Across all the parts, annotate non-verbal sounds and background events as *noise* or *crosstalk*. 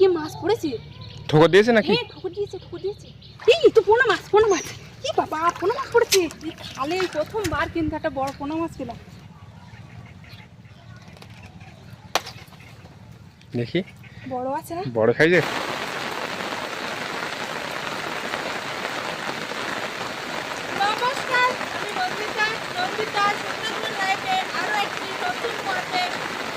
কি মাছ পড়েছে? ঠোকর দিয়েছে নাকি? হ্যাঁ ঠুকুর দিয়েছে ঠোকর দিয়েছে। এই তো পোনা মাছ পোনা মাছ। কি বাবা পোনা মাছ পড়েছে? এই খালে প্রথমবার কিন্তু একটা বড় পোনা মাছ পেলাম। দেখি। বড় আছে না? বড় খাইছে আমি নন্দিতা নন্দিতা সুন্দরবন লাইফে আরও একটি নতুন পর্বে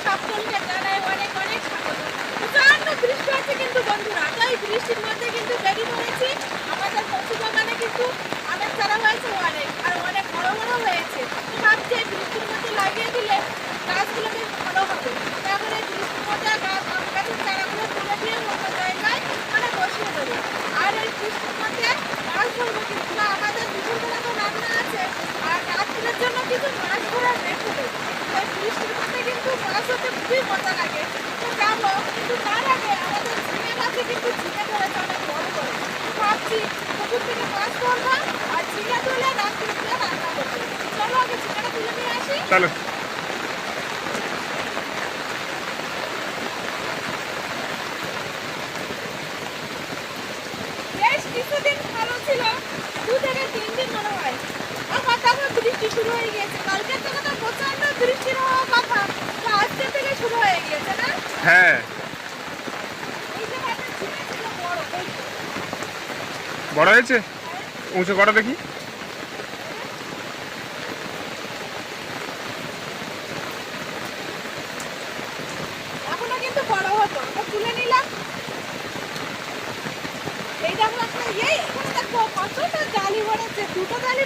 সকলকে জানাই অনেক অনেক স্বাগত প্রচণ্ড বৃষ্টি আছে কিন্তু বন্ধুরা তাই বৃষ্টির মধ্যে কিন্তু বেরিয়ে পড়েছি আমাদের কচু বাগানে কিন্তু আমের চারা হয়েছে অনেক আর অনেক বড় বড় হয়েছে তো ভাবছি এই বৃষ্টির মধ্যে লাগিয়ে দিলে গাছগুলো বেশ ভালো হবে তারপরে এই বৃষ্টির মধ্যে গাছ আম গাছের চারাগুলো তুলে দিয়ে অন্য জায়গায় মানে বসিয়ে দেবো আর এই বৃষ্টির মধ্যে মাছ ধরবো কিন্তু না আমাদের দুপুরবেলা তো রান্না আছে আর রাত্রের জন্য কিছু মাছ ধরার রেখে দেবো ওই বৃষ্টির মধ্যে কিন্তু মাছ হতে খুবই মজা লাগে তো যাব কিন্তু তার আগে আমাদের ঝিঙে গাছে কিন্তু ঝিঙে ধরেছে অনেক বড় বড় তো ভাবছি পুকুর থেকে মাছ ধরবো আর ঝিঙে তুলে রাত্রে তুলে রান্না করব চলো আগে ঝিঙেটা তুলে নিয়ে আসি চলো বেশ কিছুদিন ভালো ছিল দু থেকে তিন দিন মনে হয়। আবার তারপর বৃষ্টি শুরু হয়ে গিয়েছে কালকের থেকে তো প্রচণ্ড বৃষ্টির হওয়ার কথা আজকে থেকে শুরু হয়ে গিয়েছে না? হ্যাঁ। এই যে একটা ঝিঙে ছিল বড় বড় হয়েছে? উঁচু করা দেখি এখনও কিন্তু বড় হতো আমরা তুলে নিলাম এই দেখো একটা এই এখানে দেখো কতটা জালি পড়েছে দুটো জালি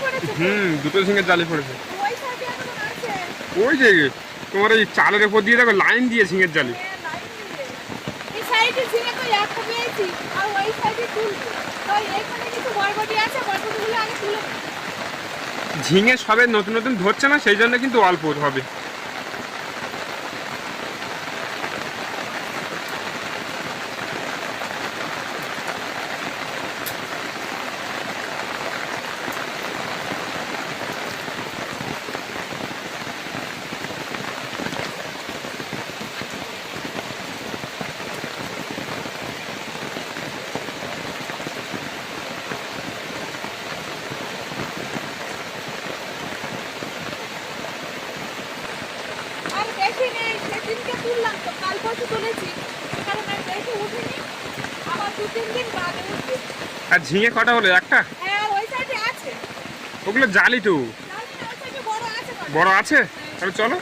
পড়েছে তো। হুম দুটো জালি পড়েছে। ওই যে তোমার এই চালের উপর দিয়ে দেখো লাইন দিয়ে জালি। হ্যাঁ, তুলে। ঝিঙে সবে নতুন নতুন ধরছে না সেই জন্য কিন্তু অল্প হবে। আর সেদিনকে তুললাম তো কাল পরশু তুলেছি। কারণ বেশি উঠিনি আবার দু তিন দিন বাদে উঠবে আর ঝিঙে কটা হলো একটা? হ্যাঁ ওই সাইডে আছে। ওগুলো জালি তো। বড় আছে তাহলে চলো।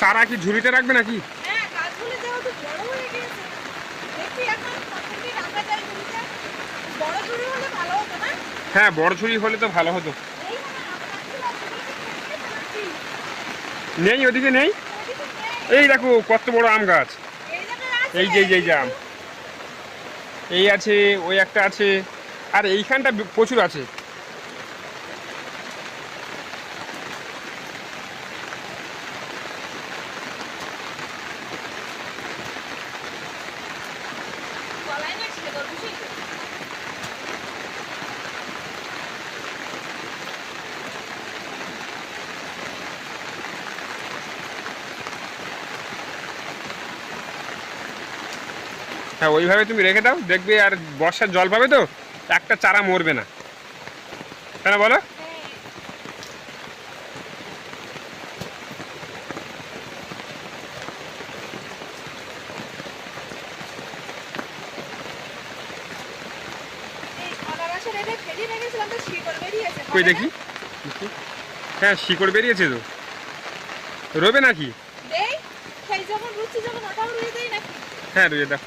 চারা কি ঝুড়িতে রাখবে নাকি? হ্যাঁ দেখি হ্যাঁ বড় ঝুড়ি হলে তো ভালো হতো এই মানে আপনার ঝুড়িতে নাকি? নেই, ওদিকে নেই? এই দেখো, কত বড় আম গাছ। এই যে এই যে আম। এই আছে, ওই একটা আছে। আর এইখানটা প্রচুর আছে গলায় না ছিল তোর বুঝি? হ্যাঁ ওইভাবে তুমি রেখে দাও দেখবে আর বর্ষার জল পাবে তো একটা চারা মরবে না। তাই না বলো? হ্যাঁ। বেরিয়েছে। কই দেখি? দেখি। হ্যাঁ শিকড় বেরিয়েছে তো। রবে নাকি? হ্যাঁ রুইয়ে দাও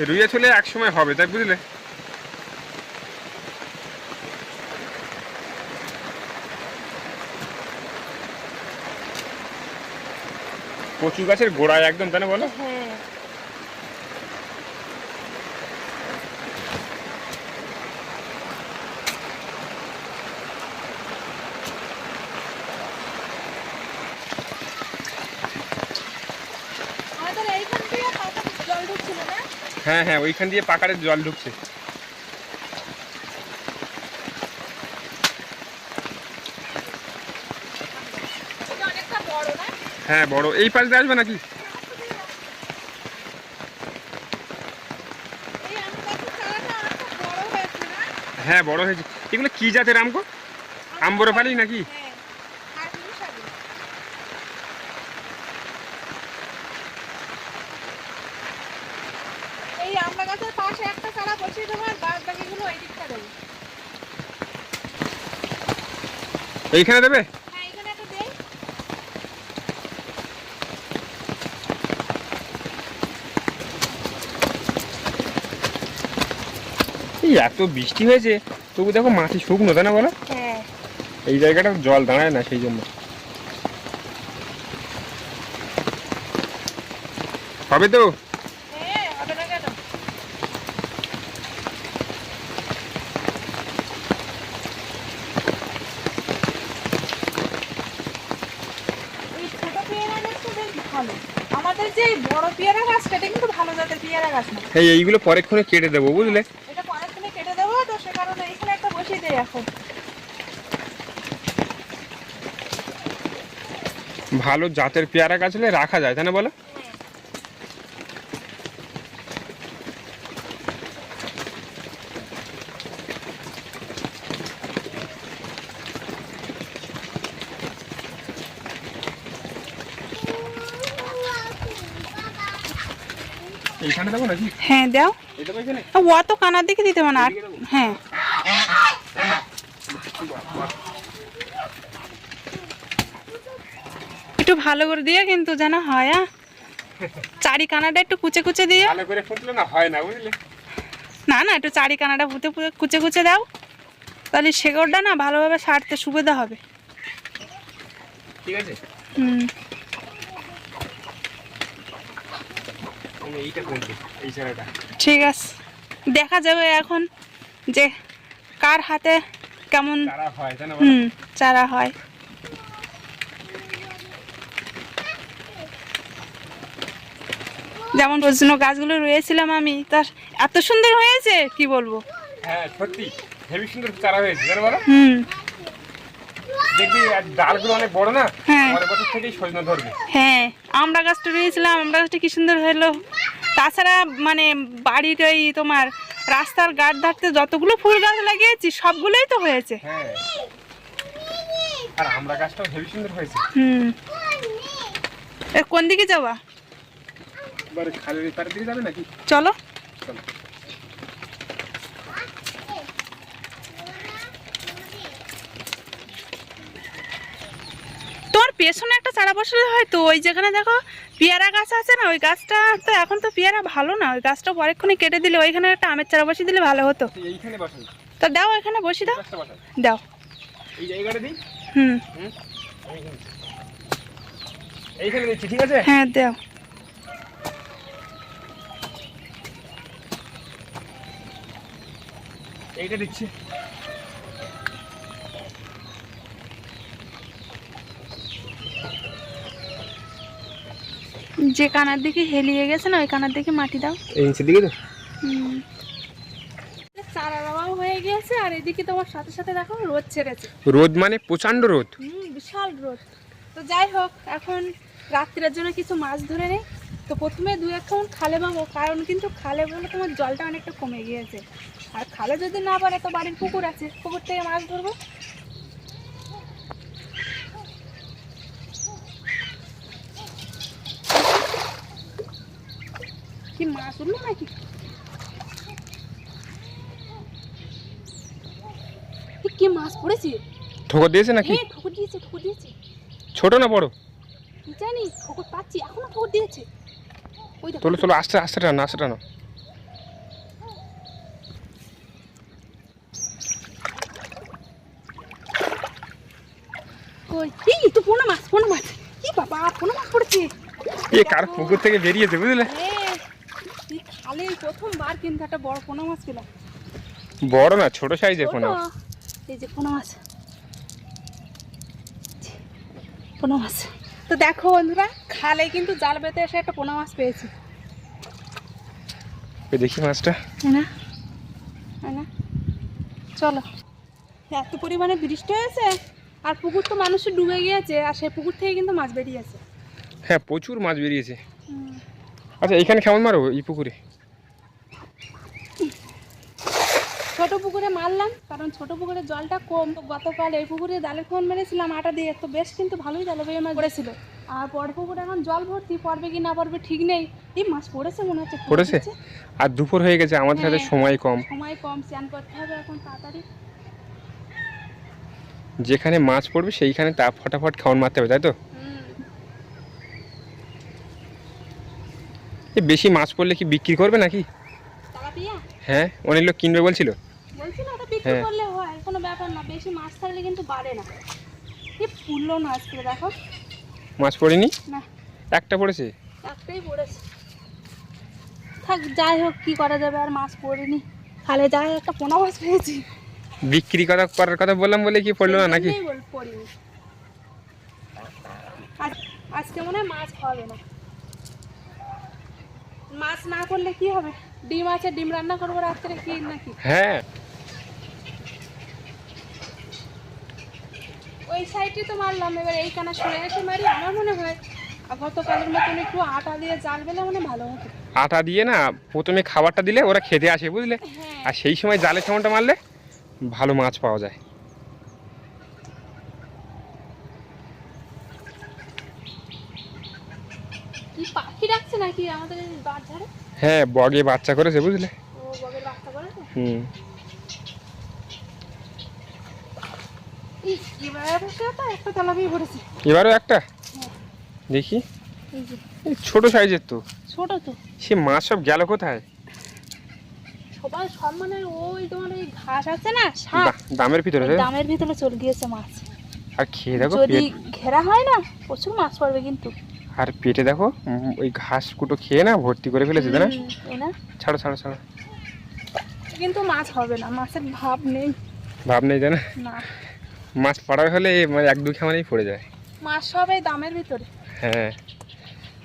রুইয়ে চলে এক সময় হবে তাই বুঝলে? কচু গাছের গোড়ায় একদম তাই না বলো হ্যাঁ আমাদের এইখান দিয়ে পাতা জল ঢুকছিল না হ্যাঁ হ্যাঁ ওইখান দিয়ে পাকারের জল ঢুকছে। হ্যাঁ বড়। এই পাশ দিয়ে আসবে নাকি? হ্যাঁ বড় হয়েছে। এগুলো কি জাতের আমগো আম্বরফালি নাকি হ্যাঁ আর মিশালি এই আমড়া গাছের পাশে একটা চারা বসিয়ে দেবো আর বাদ বাকিগুলো ওই দিকটা দেবো। এইখানে দেবে? হ্যাঁ এই এত বৃষ্টি হয়েছে তবু দেখো মাটি শুকনো তাই না বলো? হ্যাঁ। এই জায়গাটা জল দাঁড়ায় না সেই জন্য। হবে তো হ্যাঁ হবে না কেন এই ছোট পেয়ারা গাছটা বেশ ভালো আমাদের যে এই বড় পেয়ারা গাছটা এটা কিন্তু ভালো জাতের পেয়ারা গাছ না। এই এইগুলো পরেক্ষণে কেটে দেবো বুঝলে? এটা পরের কেটে দেবো তো সে কারণে এখানে একটা বসিয়ে দেয় এখন। ভালো জাতের পেয়ারা গাছ হলে রাখা যায় তাই না বলো? হ্যাঁ দাও। এখানে। অত কানার দিকে দিতে মানে আর হ্যাঁ। একটু ভালো করে দিয়ে কিন্তু যেন হয় হ্যাঁ? চারি কানাটা একটু কুচে কুচে দিয়ে ভালো করে ফুটলে না হয় না বুঝলে? না না একটু চারি কানাটা ফুটে ফুটে কুচে কুচে দাও। তাহলে শেকড়টা না ভালোভাবে সারতে সুবিধা হবে। ঠিক আছে? হুম আমি এইটা কোনটি এই চারাটা ঠিক আছে। দেখা যাবে এখন যে কার হাতে কেমন হয়? হুম চারা হয়। যেমন রজন্য গাছগুলো রয়েছিলাম আমি তার এত সুন্দর হয়েছে কি বলব? হ্যাঁ সত্যি। হেভি সুন্দর চারা হয়েছে হুম। দেখবি ডালগুলো অনেক বড় না? হ্যাঁ। পরের বছর থেকেই সজনে ধরবে। হ্যাঁ আমরা গাছটা রয়েছিলাম আমরা গাছটা কি সুন্দর হলো। তাছাড়া মানে বাড়ির ওই তোমার রাস্তার গাছ ধারতে যতগুলো ফুল গাছ লাগিয়েছি সবগুলোই তো হয়েছে। হ্যাঁ। আর আমরা গাছটাও হেভি সুন্দর হয়েছে। হুম। এ, কোন দিকে যাবা এবার খালের পাড়ের দিকে যাবে নাকি? চলো। চলো। পেছনে একটা চারা বসালে হয়তো ওই যেখানে দেখো পেয়ারা গাছ আছে না ওই গাছটা তো এখন তো পেয়ারা ভালো না ওই গাছটা পরেক্ষণে কেটে দিলে ওইখানে একটা আমের চারা বসিয়ে দিলে ভালো হতো। তো দাও এখানে বসি দাও। দাও। হুম। হুম? এইখানে। এইখানে দিচ্ছি ঠিক আছে? হ্যাঁ দাও। এইটা দিচ্ছি। যে কানার দিকে হেলিয়ে গেছে না ওই কানার দিকে মাটি দাও। এই নিচের দিকে তো? চারা দেওয়াও হয়ে আর এদিকে তোমার সাথে সাথে দেখো রোদ ছেড়েছে। রোদ মানে প্রচণ্ড রোদ। হুম বিশাল রোদ। তো যাই হোক এখন রাত্রের জন্য কিছু মাছ ধরে নেই। তো প্রথমে দু খালে পাবো কারণ কিন্তু খালে বলে তোমার জলটা অনেকটা কমে গিয়েছে। আর খালে যদি না পারে তো বাড়ির পুকুর আছে। পুকুর থেকে মাছ ধরবো। কি মাছ উঠল নাকি? কি মাছ পড়েছে? ঠোকর দিয়েছে নাকি? হ্যাঁ ঠোকর দিয়েছে ঠোকর দিয়েছে। ছোট না বড়? জানি ঠোকর পাচ্ছি এখনও ঠোকর দিয়েছে। চলো চলো আস্তে আস্তে টানো আস্তে টানো। কই? এই তো পোনা মাছ পোনা মাছ। কি বাবা পোনা মাছ পড়েছে। এ কার পুকুর থেকে বেরিয়েছে বুঝলে? হ্যাঁ প্রথমবার কিন্তু একটা বড় পোনা মাছ পেলাম। বড় না ছোট সাইজের কোনো ছোট। এই যে পোনা মাছ। পোনা মাছ। তো দেখো বন্ধুরা খালে কিন্তু জাল বেঁধে এসে একটা পোনা মাছ পেয়েছি। দেখি মাছটা। না? না? চলো। এত পরিমাণে বৃষ্টি হয়েছে আর পুকুর তো মানুষের ডুবে গিয়েছে আর সেই পুকুর থেকে কিন্তু মাছ বেরিয়েছে। হ্যাঁ প্রচুর মাছ বেরিয়েছে। আচ্ছা এখানে কেমন মারো এই পুকুরে? পুকুরে মারলাম কারণ ছোট পুকুরে জলটা কম। তো গতকাল এই পুকুরে জালের ফোন মেরেছিলাম আটা দিয়ে তো বেশ কিন্তু ভালোই জাল বেয়ে মাছ পড়েছিল আর পর পুকুরে এখন জল ভর্তি পড়বে কি না পড়বে ঠিক নেই। এই মাছ পড়েছে মনে হচ্ছে পড়েছে? আর দুপুর হয়ে গেছে আমাদের হাতে হ্যাঁ। সময় কম। সময় কম স্নান করতে হবে এখন তাড়াতাড়ি। যেখানে মাছ পড়বে সেইখানে তা ফটাফট খাওয়ান মারতে হবে তাই তো। বেশি মাছ পড়লে কি বিক্রি করবে নাকি? হ্যাঁ অনেক লোক কিনবে বলছিল। বলছি না ওটা বিক্রি হ্যাঁ। করলে হয় কোনো ব্যাপার না বেশি মাছ থাকলে কিন্তু বাড়ে না। কি ফুললো না আজকে দেখো। মাছ পড়েনি? না। একটা পড়েছে? একটাই পড়েছে। থাক যাই হোক কি করা যাবে আর মাছ পড়েনি। খালে যাই একটা পোনা মাছ পেয়েছি। বিক্রি করা করার কথা বললাম বলে কি পড়ল না সেই নাকি জন্যই বল- পড়িনি। আজ- আজকে মনে হয় মাছ হবে না। মাছ না করলে কি হবে? ডিম আছে ডিম রান্না করব রাত্রে কি নাকি? হ্যাঁ। ওই সাইডে তো মারলাম এবার এই কানা সরে এসে মারি আমার মনে হয় গতকালের মতন একটু আটা দিয়ে জাল বেলে মানে ভালো হতো। আটা দিয়ে না প্রথমে খাবারটা দিলে ওরা খেতে আসে বুঝলে? হ্যাঁ। আর সেই সময় জালে কেমনটা মারলে ভালো মাছ পাওয়া যায়। পাখি ডাকছে নাকি আমাদের হ্যাঁ বগে বাচ্চা করেছে বুঝলে? ও বগের বাচ্চা করেছে? হুম ইস, এবার অবশ্য তো একটা তেলাপি পড়েছে এবারও একটা? দেখি। ছোট সাইজের তো। ছোট তো। সে মাছ সব গেল কোথায়? মানে ওই তোমার ওই ঘাস আছে না শাক দামের ভিতরে দামের ভিতরে চলে গিয়েছে মাছ। আর খেয়ে দেখো যদি ঘেরা হয় না প্রচুর মাছ পড়বে কিন্তু। আর পেটে দেখো ওই ঘাস কুটো খেয়ে না ভর্তি করে ফেলেছে না? ছাড়ো ছাড়ো ছাড়ো। কিন্তু মাছ হবে না মাছের ভাব নেই। ভাব নেই তাই না না। মাছ পড়ার হলে মানে এক দু খামারেই পড়ে যায়। মাছ সব এই দামের ভিতরে। হ্যাঁ।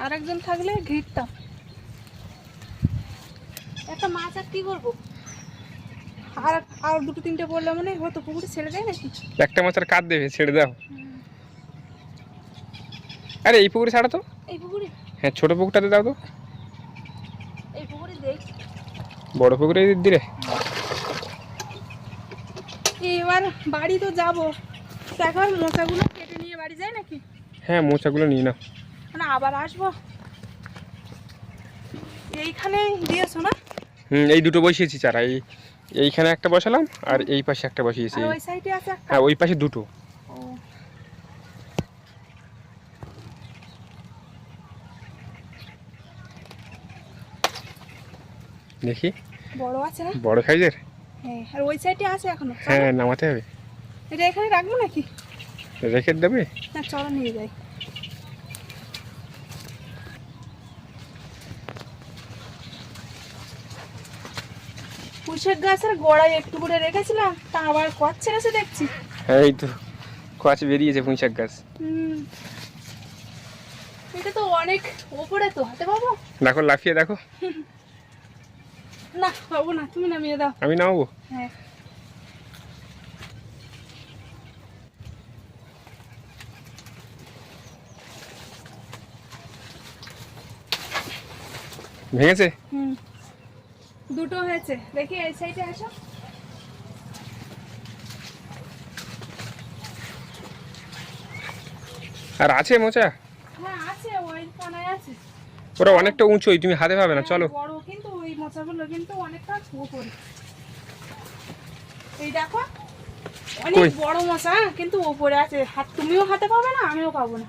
আর একজন থাকলে ঘিরতাম। একটা মাছ আর কি করব? আর আর দুটো তিনটে বললে মনে হয় হতো পুকুরে ছেড়ে দেয় নাকি? একটা মাছ আর কাট দেবে ছেড়ে দাও। আরে এই পুকুরে ছাড়া তো। এই পুকুরে? হ্যাঁ ছোট পুকুরটাতে দাও তো। এই পুকুরে দেখ। বড় পুকুরে দিলে। এবার বাড়ি তো যাব। তো একবার মোচাগুলো কেটে নিয়ে বাড়ি যায় নাকি? হ্যাঁ মোচাগুলো নিয়ে নাও। মানে আবার আসব। এইখানে দিয়েছ না? হুম এই দুটো বসিয়েছি চারা। এই এইখানে একটা বসালাম আর এই পাশে একটা বসিয়েছি। ওই সাইডে আছে একটা? হ্যাঁ ওই পাশে দুটো। দেখি। বড় আছে না? বড় সাইজের? হ্যাঁ আর ওই সাইডে আছে এখনও। হ্যাঁ নামাতে হবে। এটা এখানে রাখব নাকি? রেখে দেবে? না চলো নিয়ে যাই। পুষের গাছের গোড়ায় একটু করে রেখেছিলাম তা আবার কচ ছেড়েছে দেখছি। এই তো কাছ বেরিয়েছে পুঁইশাক গাছ। হুম। এটা তো অনেক ওপরে তো হাতে পাবো? দেখো লাফিয়ে দেখো। *laughs* না পাবো না তুমি নামিয়ে দাও। আমি নামাবো? হ্যাঁ। ভেঙেছে? হুম। দুটো হয়েছে। দেখি এই সাইডে আসো। আর আছে মোচা? হ্যাঁ আছে ওই কোনায় আছে। ওরা অনেকটা উঁচুই তুমি হাতে পাবে না চলো। বড় মোচাগুলো কিন্তু অনেকটা ওপরে এই দেখো অনেক বড় মশা কিন্তু ওপরে আছে। হাত তুমিও হাতে পাবে না আমিও পাবো না।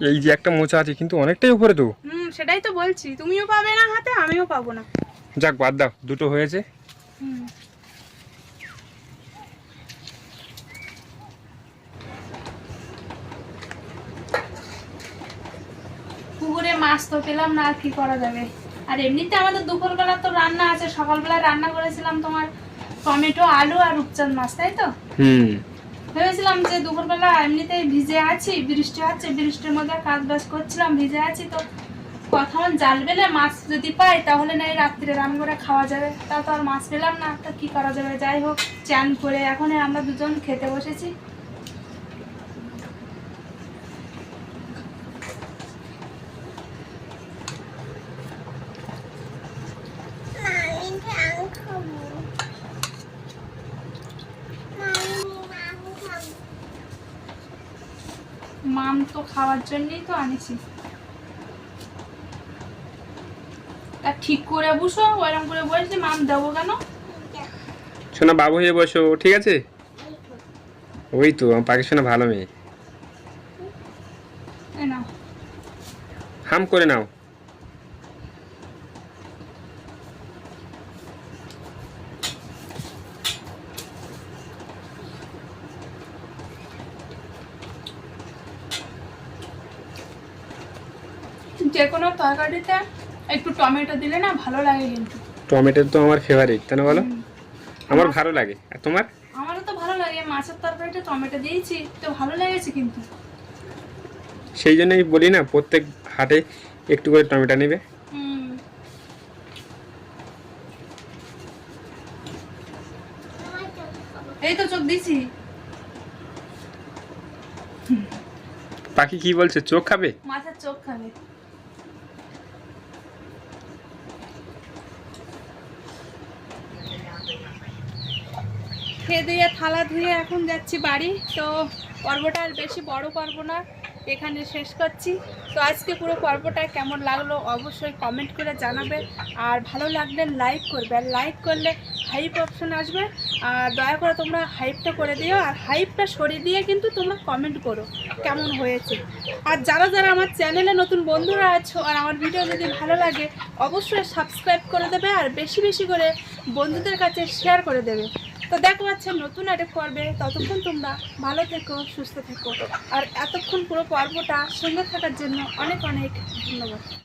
এই যে একটা মোচা আছে কিন্তু অনেকটাই উপরে তো। হুম সেটাই তো বলছি তুমিও পাবে না হাতে আমিও পাবো না। যাক বাদ দাও দুটো হয়েছে। হুম পুকুরে মাছ তো পেলাম না আর কি করা যাবে? আর এমনিতে আমাদের দুপুরবেলা তো রান্না আছে। সকালবেলা রান্না করেছিলাম তোমার টমেটো আলু আর রূপচাঁদ মাছ তাই তো? হুম। ভেবেছিলাম যে দুপুরবেলা এমনিতেই ভিজে আছি বৃষ্টি হচ্ছে বৃষ্টির মধ্যে কাজ বাজ করছিলাম ভিজে আছি তো কখন জাল বেলে মাছ যদি পাই তাহলে না এই রাত্রে রান করে খাওয়া যাবে। তা তো আর মাছ পেলাম না তো কি করা যাবে? যাই হোক চান করে এখন আমরা দুজন খেতে বসেছি তো খাওয়ার জন্যই তো আনেছি। তা ঠিক করে বসো ওরম করে বলছি মাম দেবো কেন? শোনা বাবু হয়ে বসো ঠিক আছে? ওই তো আমার পাখি শোনা ভালো মেয়ে। হাম করে নাও। যে কোনো তরকারিতে একটু টমেটো দিলে না ভালো লাগে কিন্তু। টমেটো তো আমার ফেভারিট তাই না বলো? আমার ভালো লাগে। আর তোমার? আমারও তো ভালো লাগে মাছের তরকারিতে টমেটো দিয়েছি তো ভালো লেগেছে কিন্তু। সেই জন্যই বলি না প্রত্যেক হাটে একটু করে টমেটো নেবে। হুম। এই তো চোখ দিছি পাখি কি বলছে চোখ খাবে? মাছের চোখ খাবে। খেয়ে দিয়ে থালা ধুয়ে এখন যাচ্ছি বাড়ি। তো পর্বটা আর বেশি বড় পর্ব না। এখানে শেষ করছি। তো আজকে পুরো পর্বটা কেমন লাগল অবশ্যই কমেন্ট করে জানাবে। আর ভালো লাগলে লাইক করবে। আর লাইক করলে হাইপ অপশন আসবে। আর দয়া করে তোমরা হাইপটা করে দিও। আর হাইপটা সরিয়ে দিয়ে কিন্তু তোমরা কমেন্ট করো কেমন হয়েছে। আর যারা যারা আমার চ্যানেলে নতুন বন্ধুরা আছো আর আমার ভিডিও যদি ভালো লাগে, অবশ্যই সাবস্ক্রাইব করে দেবে আর বেশি বেশি করে বন্ধুদের কাছে শেয়ার করে দেবে। তো দেখো আচ্ছা নতুন একটা পর্বে। ততক্ষণ তোমরা ভালো থেকো, সুস্থ থেকো। আর এতক্ষণ পুরো পর্বটা সঙ্গে থাকার জন্য অনেক অনেক ধন্যবাদ।